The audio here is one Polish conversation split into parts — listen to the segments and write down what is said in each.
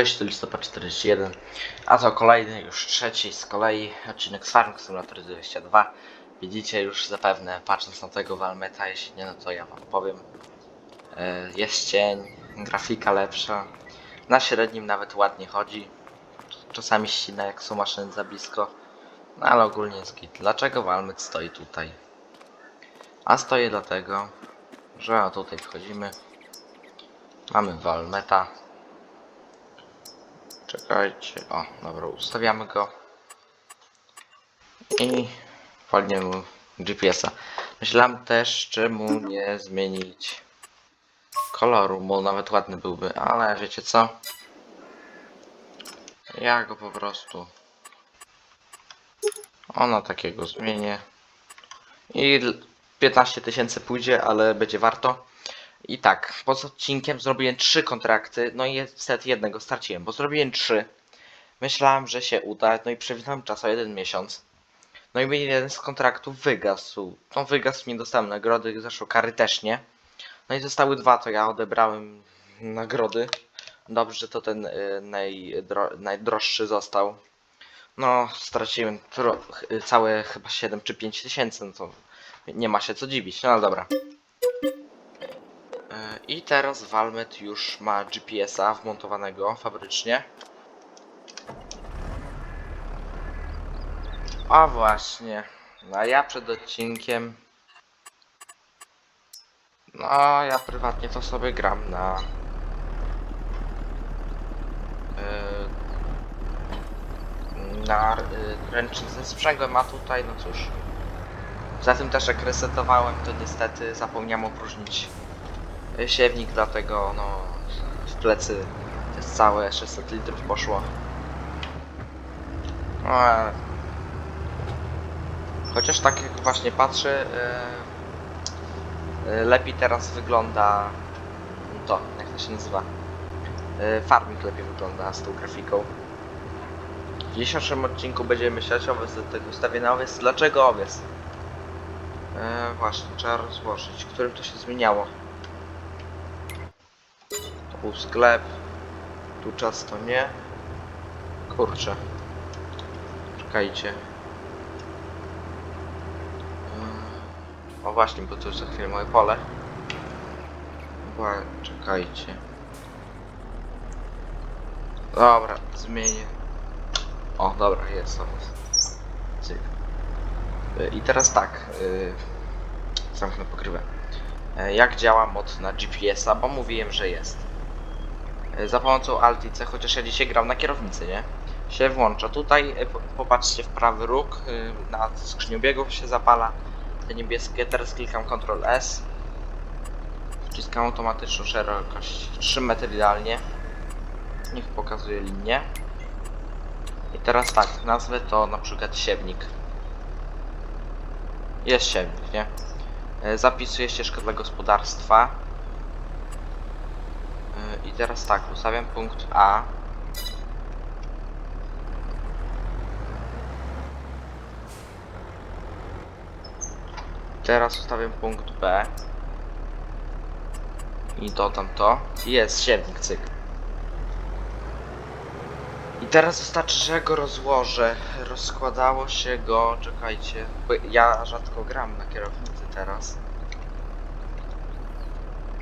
Cześć, to listopad 41, a to kolejny, już trzeci z kolei odcinek z Farm Simulator 22. Widzicie już zapewne, patrząc na tego Valmeta, jeśli nie, no to ja wam powiem. E, Jest cień, grafika lepsza, na średnim nawet ładnie chodzi. Czasami ścina jak są maszyny za blisko, no ale ogólnie jest git. Dlaczego Valmet stoi tutaj? A stoi dlatego, że tutaj wchodzimy. Mamy Valmeta. Czekajcie. O, dobra, ustawiamy go. I walniemy mu GPS-a. Myślałem też, czy mu nie zmienić koloru, bo nawet ładny byłby, ale wiecie co? Ja go po prostu ona takiego zmienię. I l- 15 tysięcy pójdzie, ale będzie warto. I tak, poza odcinkiem zrobiłem trzy kontrakty, no i niestety jednego straciłem, bo zrobiłem trzy. Myślałem, że się uda, no i przewidywałem czas o jeden miesiąc. No i jeden z kontraktów wygasł. No wygasł, nie dostałem nagrody, zeszło kary też nie. No i zostały dwa, to ja odebrałem nagrody. Dobrze, że to ten y, najdro, najdroższy został. No, straciłem całe chyba 7 czy 5 tysięcy, no to nie ma się co dziwić, no ale dobra. E, I teraz Valmet już ma GPS-a wmontowanego fabrycznie. A właśnie. No a ja przed odcinkiem. No ja prywatnie to sobie gram na. e, Na e, ręcznik ze sprzęgłem, a tutaj no cóż. Za tym też jak resetowałem, to niestety zapomniałem opróżnić e, siewnik, dlatego no w plecy całe 600 litrów poszło. No, ale- Chociaż tak jak właśnie patrzę, e, e, lepiej teraz wygląda to, jak to się nazywa. E, Farming lepiej wygląda z tą grafiką. W dzisiejszym odcinku będziemy o owiec, do tego ustawię na owiec. Dlaczego owiec? Właśnie, trzeba rozłożyć, którym to się zmieniało. Był sklep. Tu czas to nie. Kurczę. Czekajcie. Ym, O właśnie, bo to już za chwilę moje pole. Czekajcie. Dobra, zmienię. O, dobra, jest. Cyk. Y, I teraz tak. y, Zamknę pokrywę. Jak działa mod na GPS-a, bo mówiłem, że jest. E, Za pomocą Alt i C, chociaż ja dzisiaj gram na kierownicy, nie? Się włącza. Tutaj e, po- popatrzcie w prawy róg, y, na skrzyniu biegów się zapala te niebieskie. Teraz klikam Ctrl S. Wciskam automatyczną szerokość 3 metry idealnie. Niech pokazuje linię. I teraz tak, nazwę to na przykład siewnik. Jest siewnik, nie? E, Zapisuję ścieżkę dla gospodarstwa. E, I teraz tak, ustawiam punkt A. Teraz ustawiam punkt B. I dodam to. Jest siewnik, cyk. I teraz wystarczy, że go rozłożę. Rozkładało się go, czekajcie, bo ja rzadko gram na kierownicy teraz.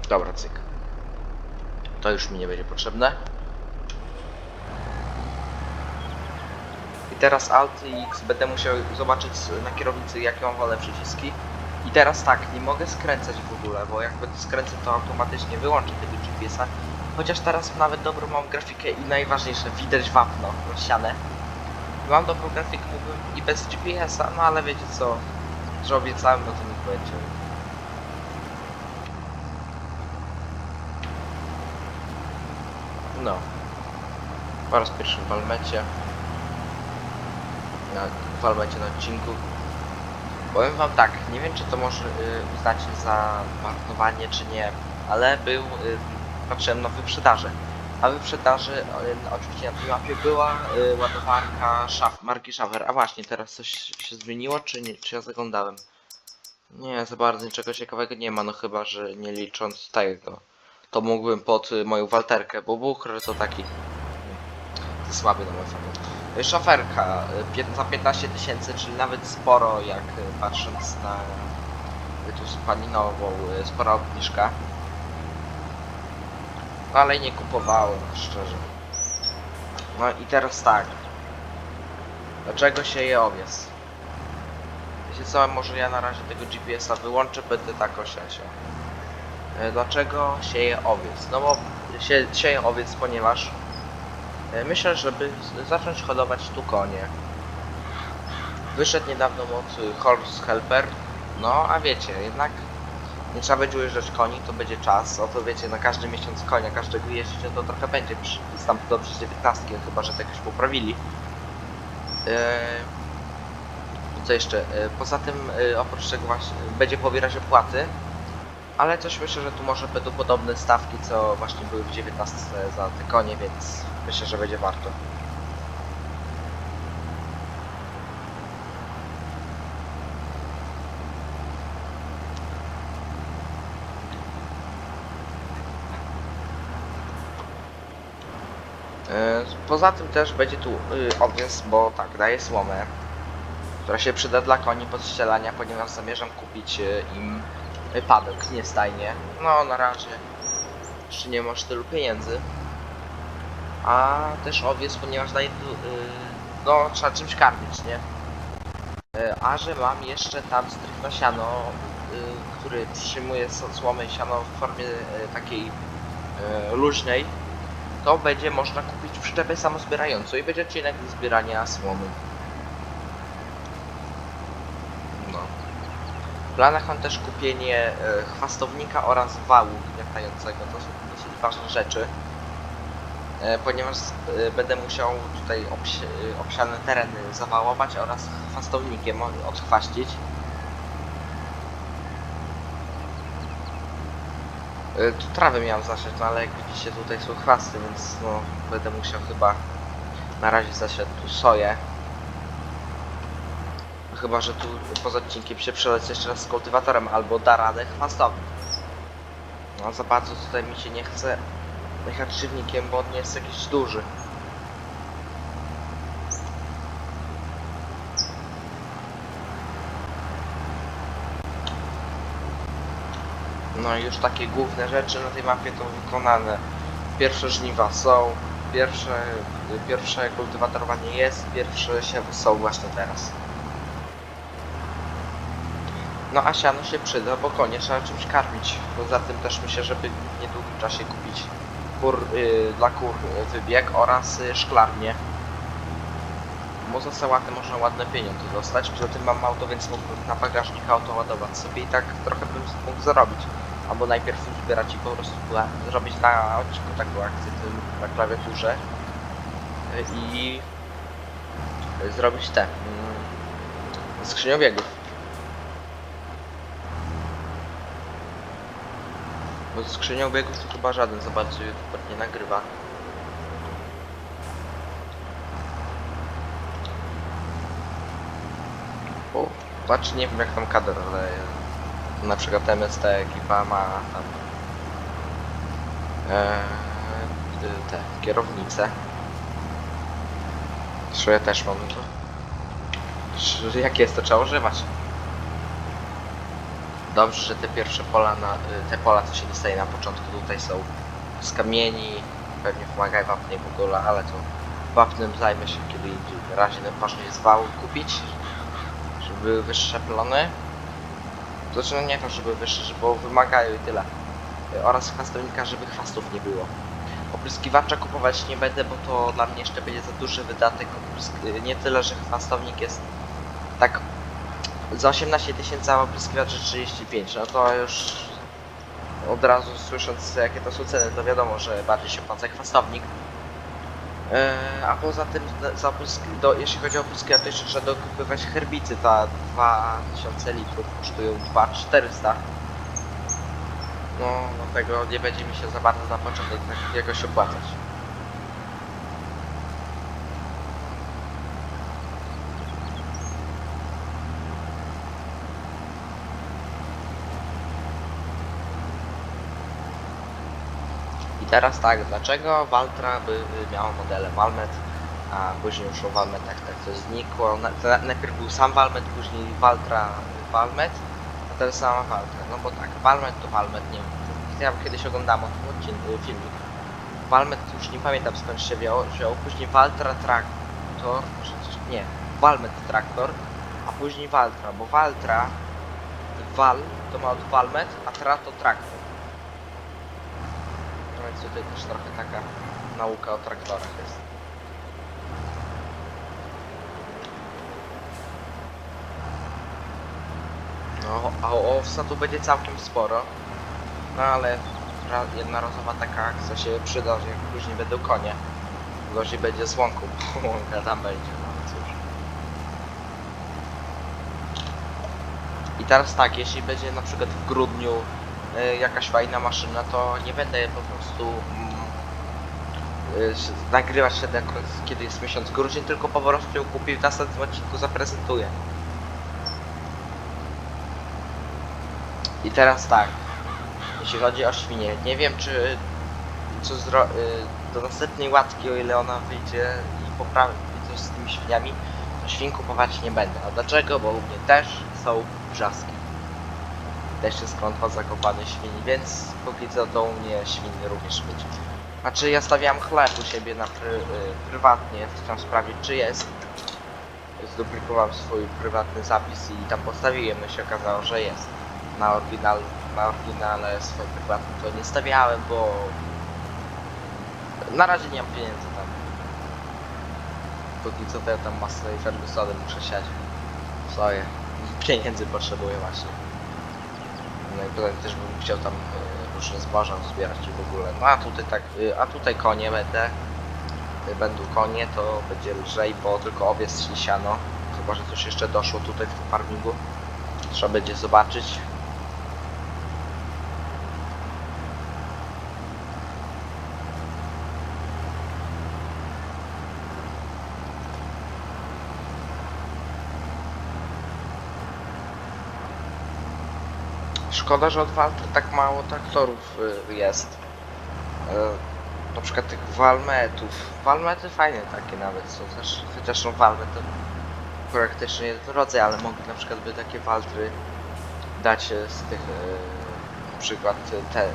Dobra, cyk. To już mi nie będzie potrzebne. I teraz Alt i X będę musiał zobaczyć na kierownicy jakie mam wolne przyciski. I teraz tak, nie mogę skręcać w ogóle, bo jak będę skręcać to automatycznie wyłączę tego GPS-a. Chociaż teraz nawet dobrą mam grafikę i najważniejsze, widać wapno rozsiane. Mam dobrą grafikę, mógłbym i bez GPS-a, no ale wiecie co, że obiecałem, no to niech będzie. No. Po raz pierwszy w Walmecie. Na Walmecie na odcinku. Powiem wam tak, nie wiem czy to może y, uznać za marnowanie czy nie, ale był, y, patrzyłem na wyprzedaży. A wyprzedaży, y, oczywiście na tej mapie była y, ładowarka szaf, marki Schafer. A właśnie, teraz coś się zmieniło, czy nie? Czy ja zaglądałem? Nie, za bardzo niczego ciekawego nie ma, no chyba, że nie licząc tego. To mógłbym pod y, moją walterkę, bo bucher to taki słaby na moim fanu. Szoferka y, za 15 tysięcy, czyli nawet sporo, jak y, patrząc na tu spaninową, y, spora obniżka. Ale nie kupowałem, szczerze. No i teraz tak. Dlaczego się je owies? Wiecie co, może ja na razie tego GPS-a wyłączę, będę tak osiasiał. E, Dlaczego sieje owiec? No bo sie, owiec, ponieważ e, myślę, żeby zacząć hodować tu konie. Wyszedł niedawno mod y, Horse Helper, no a wiecie, jednak nie trzeba będzie ujeżdżać koni, to będzie czas, oto wiecie, na każdy miesiąc konia, każdego jeździć, no to trochę będzie tam do przez 19, chyba że to jakoś poprawili. E, co jeszcze? Poza tym, oprócz tego właśnie będzie pobierać opłaty, ale coś myślę, że tu może będą podobne stawki, co właśnie były w 19 za te konie, więc myślę, że będzie warto. E, Poza tym też będzie tu y, owies, bo tak, daje słomę, która się przyda dla koni pod ścielania, ponieważ zamierzam kupić y, im padok, nie stajnie. No na razie jeszcze nie masz tylu pieniędzy. A też owiec, ponieważ daje tu, y, no trzeba czymś karmić, nie? Y, A że mam jeszcze tam strych na siano, y, który przyjmuje s- słomę i siano w formie y, takiej y, luźnej, to będzie można kupić przyczepę samozbierającą i będzie odcinek do zbierania słomy. No. W planach mam też kupienie e, chwastownika oraz wału gniatającego. To są dosyć ważne rzeczy. E, ponieważ e, będę musiał tutaj obsi obsiane tereny zawałować oraz chwastownikiem odchwaścić. Tu trawę miałem zasiać, no ale jak widzicie tutaj są chwasty, więc no będę musiał chyba na razie zasiać tu soję. Chyba, że tu poza odcinkiem się przelecę jeszcze raz z kultywatorem albo da radę chwastowym. No za bardzo tutaj mi się nie chce jechać żywnikiem, bo on nie jest jakiś duży. No i już takie główne rzeczy na tej mapie to wykonane. Pierwsze żniwa są, pierwsze, pierwsze kultywatorowanie jest, pierwsze siewy są właśnie teraz. No a się przyda, bo konie trzeba czymś karmić. Poza tym też myślę, żeby w niedługim czasie kupić kur, y, dla kur y, wybieg oraz y, szklarnię. Bo za sałatę można ładne pieniądze dostać. Poza tym mam auto, więc mógłbym na bagażnik auto ładować sobie i tak trochę bym mógł zarobić. Albo najpierw zbierać i po prostu zrobić na odcinku taką akcję tym na klawiaturze y, i y, zrobić te mm, skrzynią. Bo z skrzynią biegów to chyba żaden za bardzo YouTube nie nagrywa. O, znaczy nie wiem jak tam kadr, ale na przykład MST ekipa ma tam e, te kierownice. Zresztą ja też mam to. Jak jest to trzeba używać? Dobrze, że te pierwsze pola, na, y, te pola co się dostaje na początku tutaj są z kamieni, pewnie pomagają wapnie w ogóle, ale to wapnem zajmę się kiedy indziej. Na razie najważniejsze jest wał kupić, żeby były wyższe plony. Znaczy no nie to, żeby wyższe, bo wymagają i tyle. Y, Oraz chwastownika, żeby chwastów nie było. Opryskiwacza kupować nie będę, bo to dla mnie jeszcze będzie za duży wydatek. Y, Nie tyle, że chwastownik jest tak za 18 tysięcy, a opryskiwacz 35, no to już od razu słysząc jakie to są ceny, to wiadomo, że bardziej się opłaca chwastownik. Eee, a poza tym, za do, jeśli chodzi o opryskiwacz, to jeszcze trzeba dokupywać herbicy, ta 2000 litrów kosztują 2400. No, dlatego nie będzie mi się za bardzo na początek tak jakoś opłacać. Teraz tak, dlaczego Valtra by by miała modele Valmet? a później już o Valmetach tak coś znikło. Na, to najpierw był sam Valmet, później Valtra Valmet, a teraz sama Valtra. No bo tak, Valmet to Valmet, nie wiem. Ja kiedyś oglądałem o tym odcinku, filmik. Valmet już nie pamiętam skąd się wziął, wziął. później Valtra Traktor, nie, Valmet Traktor, a później Valtra, bo Valtra, Val to ma od Valmet, a Tra to Traktor. Więc tutaj też trochę taka nauka o traktorach jest. No, a owsa tu będzie całkiem sporo. No ale ra- jednorazowa taka akcja się przyda, że jak później będą konie. Gorzej będzie z łąką, bo łąka tam będzie, no cóż. I teraz tak, jeśli będzie na przykład w grudniu jakaś fajna maszyna, to nie będę po prostu mm, s- nagrywać wtedy kiedy jest miesiąc grudzień, tylko po prostu ją kupię w następnym odcinku zaprezentuję. I teraz tak, jeśli chodzi o świnie, nie wiem czy co zro... y, do następnej łatki, o ile ona wyjdzie i poprawi coś z tymi świniami, to świn kupować nie będę. A dlaczego? Bo u mnie też są wrzaski. Też jest klątwa zakopany świni, więc póki co u mnie świn również być. Znaczy ja stawiam chleb u siebie na y, prywatnie, chciałem sprawdzić czy jest. Zduplikowałem swój prywatny zapis i tam postawiłem, no się okazało, że jest na oryginal, na oryginale swoim prywatnym to nie stawiałem, bo na razie nie mam pieniędzy tam. Póki co to ja tam masę i Fergusonem muszę siać. Swoje. Pieniędzy potrzebuję właśnie. No i potem też bym chciał tam różne zboża zbierać i w ogóle. No a tutaj tak, y, a tutaj konie będę. Y, Będą konie, to będzie lżej, bo tylko owiec i siano. Chyba, że coś jeszcze doszło tutaj w farmingu. Trzeba będzie zobaczyć. Szkoda, że od Waltry tak mało traktorów y, jest. Y, na przykład tych Walmetów. Walmety fajne takie nawet są też, chociaż no Walmet to praktycznie jest rodzaj, ale mogli na przykład by takie Waltry dać y, z tych y, na przykład te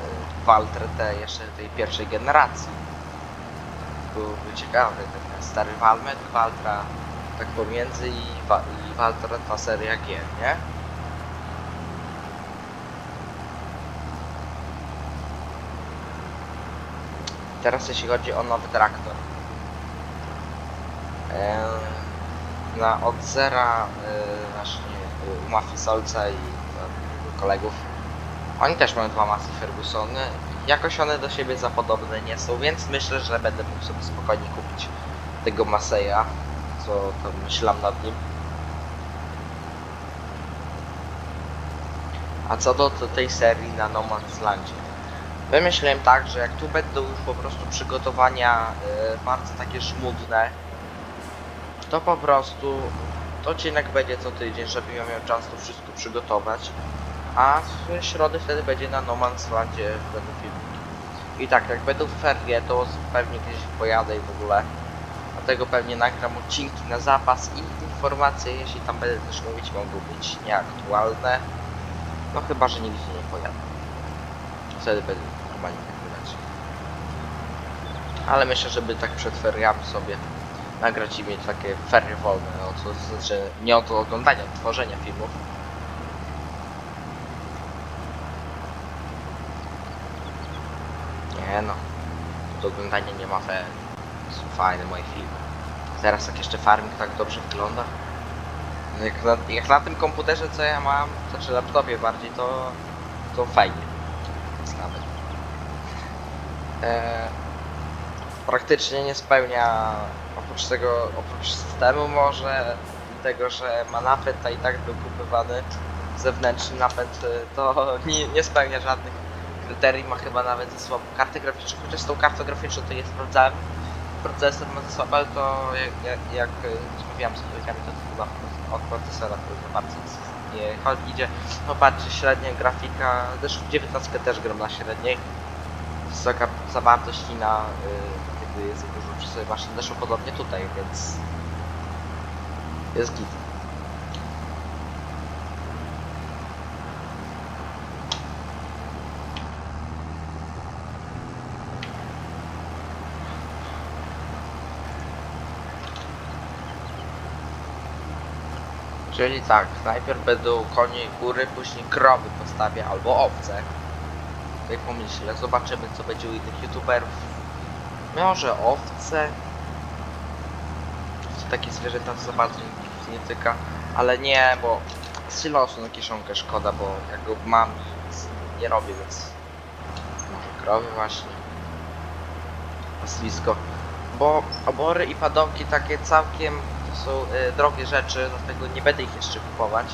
Waltry te jeszcze tej pierwszej generacji. Byłoby ciekawe, ten stary Walmet, Waltra tak pomiędzy i, i Waltra ta seria G, nie? Teraz jeśli chodzi o nowy traktor. Na od zera y, właśnie y, u Mafii Solca i y, kolegów. Oni też mają dwa masy Fergusony. Jakoś one do siebie za podobne nie są, więc myślę, że będę mógł sobie spokojnie kupić tego Maseja, co tam myślam nad nim. A co do, do tej serii na No Man's Landzie. Wymyśliłem tak, że jak tu będą już po prostu przygotowania e, bardzo takie żmudne, to po prostu odcinek będzie co tydzień, żebym ja miał czas to wszystko przygotować, a w środę wtedy będzie na No Man's Landzie będą filmiki. I tak, jak będą ferie, to pewnie gdzieś pojadę i w ogóle. Dlatego pewnie nagram odcinki na zapas i informacje, jeśli tam będę też mówić, mogą być nieaktualne. No chyba, że nigdzie nie pojadę wtedy będę Ale myślę, żeby tak przed feriami sobie nagrać i mieć takie ferie wolne, no to znaczy nie od oglądania, tworzenia filmów. Nie no, od oglądania nie ma ferii. Są fajne moje filmy. Teraz jak jeszcze farming tak dobrze wygląda. Jak na, jak na tym komputerze co ja mam, znaczy laptopie bardziej, to, to fajnie praktycznie nie spełnia oprócz tego, oprócz systemu może tego, że ma napęd, a i tak był kupywany zewnętrzny napęd, e, to nie, nie spełnia żadnych kryteriów, ma chyba nawet za słabą kartę graficzną, chociaż z tą kartą graficzną to nie sprawdzałem. Procesor ma za słabe, ale to jak, jak, jak e, rozmawiałem z kolegami, to chyba od procesora bardzo jest nie chodzi, idzie, no patrzcie, średnia grafika, też w 19 też gram na średniej, wysoka zawartość i na y, gdy jest dużo przy sobie maszyn, zresztą podobnie tutaj, więc jest git. Czyli tak, najpierw będą konie i kury, później krowy postawię albo owce. Tutaj pomyślę, zobaczymy co będzie u innych youtuberów. Może owce. To takie zwierzęta za bardzo nikt nie tyka. Ale nie, bo silosu na kieszonkę szkoda, bo jak go mam nie robię, więc może krowy właśnie. Paslisko. Bo obory i padołki takie całkiem to są y, drogie rzeczy, dlatego nie będę ich jeszcze kupować.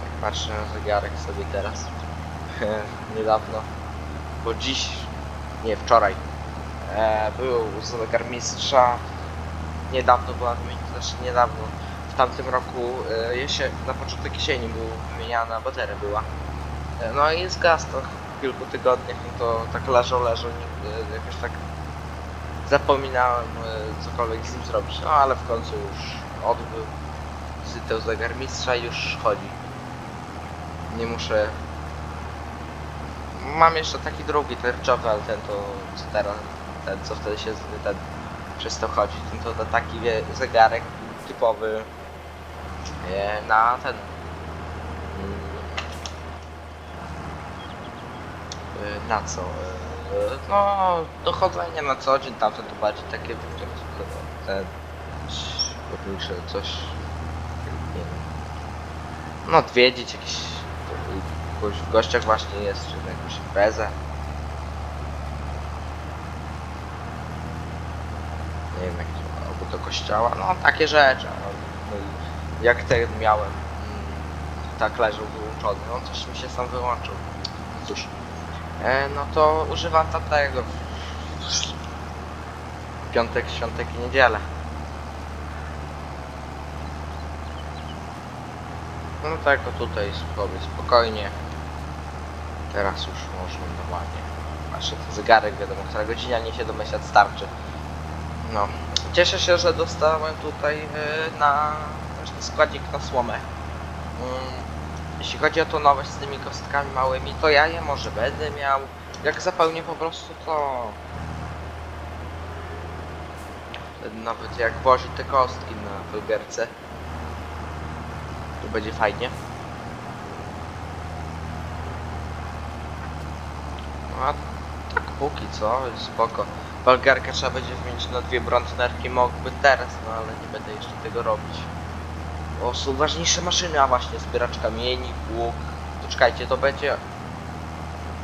Tak patrzę na zegarek sobie teraz. Niedawno. Bo dziś, nie wczoraj, e, był zegarmistrza. Niedawno była wymieniona, znaczy niedawno. W tamtym roku, e, jesie, na początek jesieni był wymieniana bateria była. E, no i zgasł to w kilku tygodniach, no to tak leżał, leżał, nie, jakoś tak zapominałem e, cokolwiek z nim zrobić, no ale w końcu już odbył wizytę zegarmistrza i już chodzi. Nie muszę... Mam jeszcze taki drugi terczowy, ale ten to co teraz, ten co wtedy się, ten przez to chodzi, ten to, taki wie, zegarek typowy e, na ten mm, e, na co? E, No, dochodzenie na co dzień, tamte to bardziej takie to, ten lotnicze coś nie wiem. No odwiedzić jakieś kogoś w gościach właśnie jest, czy jakąś imprezę. Nie wiem, jakieś, albo do kościoła, no takie rzeczy. No, no jak ten miałem, mm, tak leżał wyłączony, no coś mi się sam wyłączył. Cóż, e, no to używam tamtego. Piątek, świątek i niedzielę. No tak, o tutaj sobie spokojnie. Teraz już można normalnie. Nasze ten zegarek, wiadomo, która godzina, nie się domyślać, starczy. No. Cieszę się, że dostałem tutaj yy, na właśnie składnik na słomę. Mm, jeśli chodzi o tą nowość z tymi kostkami małymi, to ja je może będę miał. Jak zapełnię po prostu to... Nawet jak wozi te kostki na bulgerce, to będzie fajnie. A tak póki co, spoko. Bulgarkę trzeba będzie wymienić na dwie brąznerki, mógłby teraz, no ale nie będę jeszcze tego robić. O, są ważniejsze maszyny, a właśnie zbieracz kamieni, łuk. To czekajcie, to będzie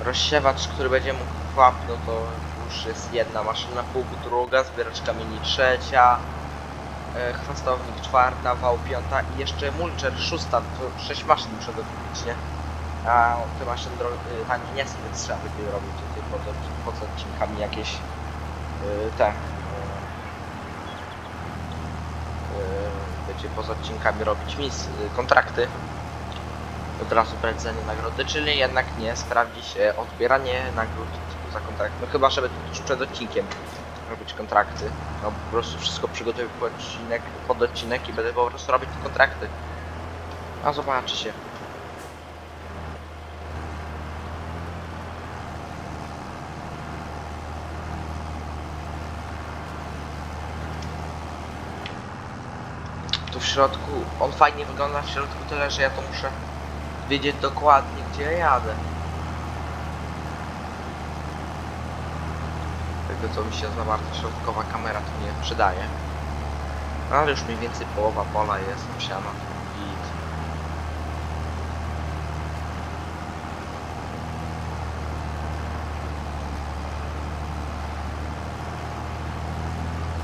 rozsiewacz, który będzie mógł chłap, no to już jest jedna maszyna, pług druga, zbieracz kamieni trzecia, e, chwastownik czwarta, wał piąta i jeszcze mulcher szósta, to sześć maszyn muszę dokupić, nie? A te maszyny dro- y, tanie nie są, więc trzeba by robić tutaj pod, pod odcinkami jakieś y, te y, y, wiecie, poza odcinkami robić mis, y, kontrakty od razu brać nagrody, czyli jednak nie sprawdzi się odbieranie nagród za kontrakt. No chyba, żeby tuż przed odcinkiem robić kontrakty. No po prostu wszystko przygotuję pod odcinek, pod odcinek i będę po prostu robić te kontrakty. A zobaczycie. Tu w środku, on fajnie wygląda w środku, tyle że ja to muszę wiedzieć dokładnie gdzie ja jadę. Tego co mi się za bardzo środkowa kamera tu nie przydaje. No, ale już mniej więcej połowa pola jest obsiana. Git.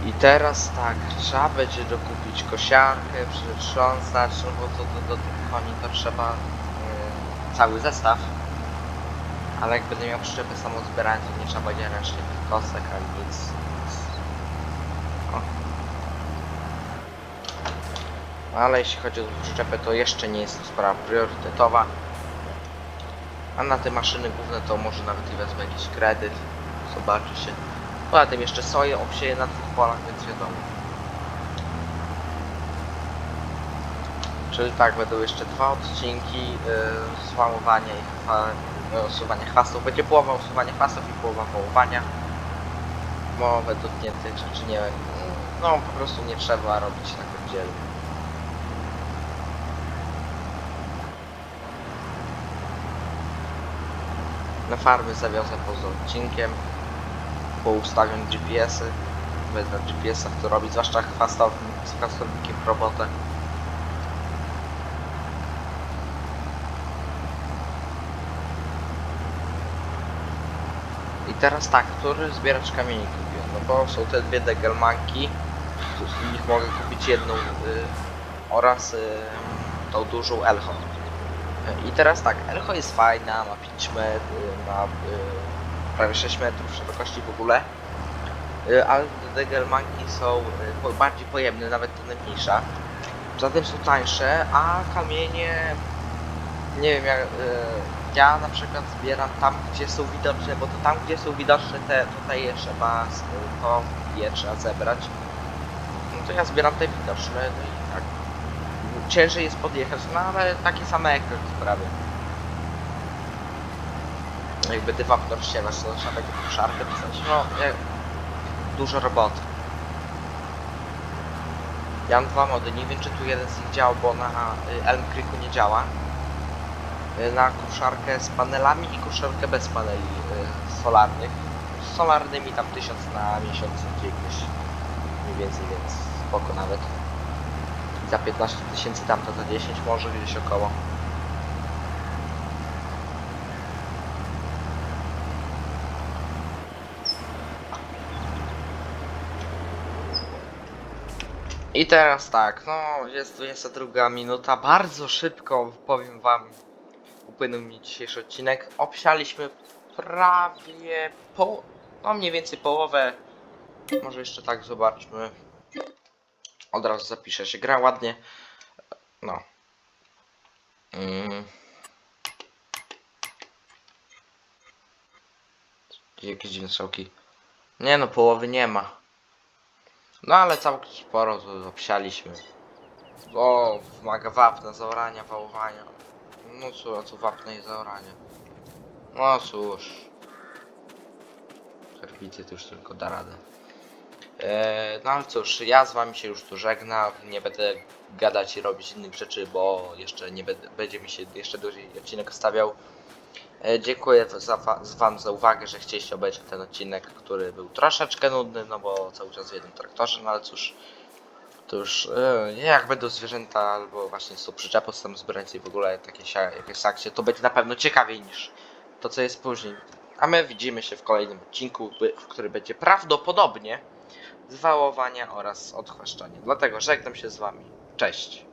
I teraz tak, trzeba będzie dokupić kosiarkę, przetrząsać, no bo to do, do tych koni to trzeba yy, cały zestaw. Ale jak będę miał przyczepę samozbierania, to nie trzeba będzie ręcznie tych kosek ani nic. O. Ale jeśli chodzi o przyczepę, to jeszcze nie jest to sprawa priorytetowa. A na te maszyny główne to może nawet i wezmę jakiś kredyt. Zobaczy się. Poza tym jeszcze soję obsieję na dwóch polach, więc wiadomo. Czyli tak, będą jeszcze dwa odcinki yy, złamowania i yy, usuwania chwastów. Będzie połowa usuwania chwastów i połowa wołowania. Bo według mnie tych rzeczy nie... No po prostu nie trzeba robić tak oddzielnie. Na farmy zawiozę poza odcinkiem. Po ustawiam GPS-y. Będę na GPS-ach to robić, zwłaszcza chwastowym, z chwastownikiem robotę. I teraz tak, który zbieracz kamieni kupiłem? No bo są te dwie degelmanki, z nich mogę kupić jedną y, oraz y, tą dużą Elcho. I teraz tak, Elcho jest fajna, ma 5 metrów, ma y, prawie 6 metrów szerokości w ogóle, y, ale degelmanki są y, bardziej pojemne, nawet te najmniejsza. Zatem są tańsze, a kamienie, nie wiem, jak, y, ja na przykład zbieram tam, gdzie są widoczne, bo to tam, gdzie są widoczne te tutaj je trzeba, to je trzeba zebrać. No to ja zbieram te widoczne, no i tak. Ciężej jest podjechać, no ale takie same jak prawie. Jakby ty wapno rozsiewasz, to trzeba będzie szarkę pisać, no jak, dużo roboty. Ja mam dwa mody, nie wiem czy tu jeden z nich działa, bo na y, Elm Creeku nie działa. Y, Na kuszarkę z panelami i kuszarkę bez paneli y, solarnych. Z solarnymi tam 1000 na miesiąc jakieś mniej więcej, więc spoko nawet. Za 15 tysięcy tamta za 10 może gdzieś około. I teraz tak, no jest 22 minuta, bardzo szybko powiem wam upłynął mi dzisiejszy odcinek. Obsialiśmy prawie po, no mniej więcej połowę, może jeszcze tak zobaczmy. Od razu zapiszę się, gra ładnie, no. Mm. Jakieś dziwne strzałki. Nie no, połowy nie ma. No ale całkiem sporo tu obsialiśmy. O, wymaga wapna, zaorania, wałowania. No cóż, tu wapna i zaorania. No cóż. Herbicy to już tylko da radę. Eee, no ale cóż, ja z wami się już tu żegnam. Nie będę gadać i robić innych rzeczy, bo jeszcze nie będę, będzie mi się jeszcze dłużej odcinek stawiał. E, dziękuję za, wa- z wam za uwagę, że chcieliście obejrzeć ten odcinek, który był troszeczkę nudny, no bo cały czas w jednym traktorze, no ale cóż, to już e, jak będą zwierzęta albo właśnie są przyczepy, są zbrańcy i w ogóle takie jakieś akcje, to będzie na pewno ciekawiej niż to, co jest później. A my widzimy się w kolejnym odcinku, w który będzie prawdopodobnie zwałowania oraz odchwaszczanie. Dlatego żegnam się z wami. Cześć.